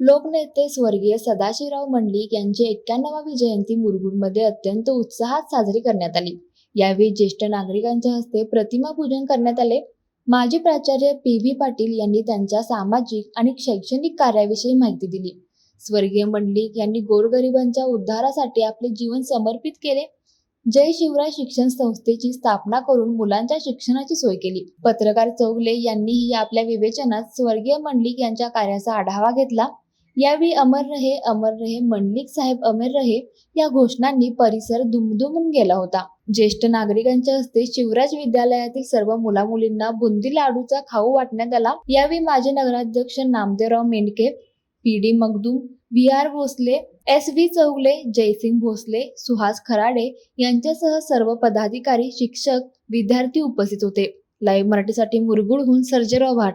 लोकनेते स्वर्गीय सदाशिवराव मंडलिक यांची एक्क्याण्णवावी जयंती मुरगुडमध्ये अत्यंत उत्साहात साजरी करण्यात आली. यावेळी ज्येष्ठ नागरिकांच्या हस्ते प्रतिमा पूजन करण्यात आले. माजी प्राचार्य पी व्ही पाटील यांनी त्यांच्या सामाजिक आणि शैक्षणिक कार्याविषयी माहिती दिली. स्वर्गीय मंडलिक यांनी गोरगरिबांच्या उद्धारासाठी आपले जीवन समर्पित केले. जय शिवराय शिक्षण संस्थेची स्थापना करून मुलांच्या शिक्षणाची सोय केली. पत्रकार चौगले यांनीही आपल्या विवेचनात स्वर्गीय मंडलिक यांच्या कार्याचा आढावा घेतला. यावेळी अमर रहे अमर रहे मंडलिक साहेब अमर रहे या घोषणांनी परिसर दुमदुमून गेला होता. ज्येष्ठ नागरिकांच्या हस्ते शिवराज विद्यालयातील सर्व मुलामुलींना बुंदी लाडूचा खाऊ वाटण्यात आला. यावेळी माजी नगराध्यक्ष Namdevrao Mendhke P D Magdum V R Bhosale S V Chougale Jaysing Bhosale Suhas Kharade यांच्यासह सर्व पदाधिकारी शिक्षक विद्यार्थी उपस्थित होते. लाईव्ह मराठीसाठी मुरगुडहून सर्जेराव भाट.